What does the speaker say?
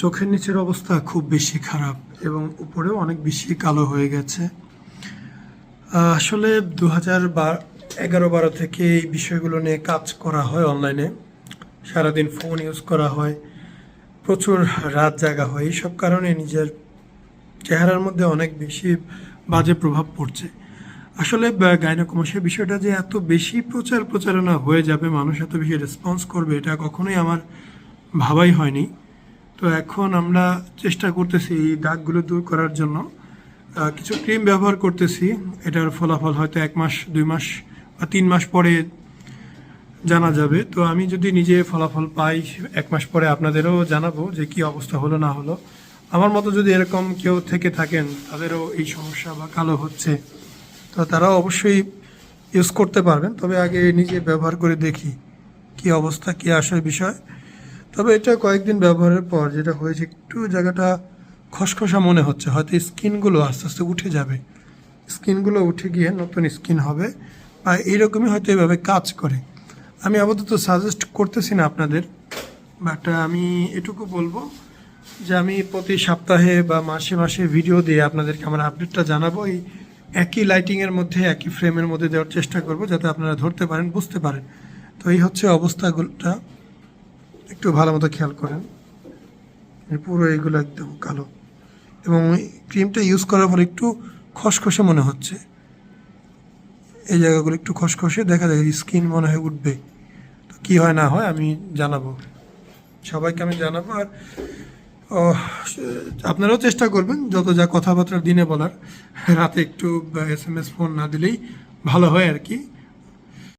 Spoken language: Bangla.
চোখের নিচের অবস্থা খুব বেশি খারাপ এবং উপরেও অনেক বেশি কালো হয়ে গেছে। আসলে দু হাজার এগারো বারো থেকে এই বিষয়গুলো নিয়ে কাজ করা হয় অনলাইনে। সারাদিন ফোন ইউজ করা হয়, প্রচুর রাত জাগা হয়। এইসব কারণে নিজের চেহারার মধ্যে অনেক বেশি বাজে প্রভাব পড়ছে। আসলে গাইনোকমাসের বিষয়টা যে এত বেশি প্রচার প্রচারণা হয়ে যাবে, মানুষ এত বেশি রেসপন্স করবে, এটা কখনোই আমার ভাবাই হয়নি। তো এখন আমরা চেষ্টা করতেছি এই দাগগুলো দূর করার জন্য। কিছু ক্রিম ব্যবহার করতেছি। এটার ফলাফল হয়তো এক মাস, দুই মাস বা তিন মাস পরে জানা যাবে। তো আমি যদি নিজে ফলাফল পাই, এক মাস পরে আপনাদেরও জানাব যে কি অবস্থা হলো, না হলো। আমার মতো যদি এরকম কেউ থেকে থাকেন, তাদেরও এই সমস্যা বা কালো হচ্ছে, তো তারাও অবশ্যই ইউজ করতে পারবেন। তবে আগে নিজে ব্যবহার করে দেখি কি অবস্থা, কি আসার বিষয়। তবে এটা কয়েকদিন ব্যবহারের পর যেটা হয়েছে, একটু জায়গাটা খসখসা মনে হচ্ছে। হয়তো স্কিনগুলো আস্তে আস্তে উঠে যাবে। স্কিনগুলো উঠে গিয়ে নতুন স্কিন হবে বা এইরকমই হয়তো এভাবে কাজ করে। আমি আপাতত সাজেস্ট করতেছি না আপনাদের বাট আমি এটুকু বলব যে আমি প্রতি সপ্তাহে বা মাসে মাসে ভিডিও দিয়ে আপনাদেরকে আমার আপডেটটা জানাব। এই একই লাইটিংয়ের মধ্যে, একই ফ্রেমের মধ্যে দেওয়ার চেষ্টা করব, যাতে আপনারা ধরতে পারেন, বুঝতে পারেন। তো এই হচ্ছে অবস্থাগুলোটা একটু ভালো মতো খেয়াল করেন। পুরো এইগুলো একদম কালো। এবং ক্রিমটা ইউজ করার পর একটু খসখসে মনে হচ্ছে। এই জায়গাগুলো একটু খসখসে দেখা যায় স্কিন মনে হয় উঠবে। তো কী হয় না হয় আমি জানাব। সবাইকে আমি জানাব আর আপনারাও চেষ্টা করবেন যত যা কথাবার্তা দিনে বলার। রাতে একটু এস এম এস ফোন না দিলেই ভালো হয় আর কি।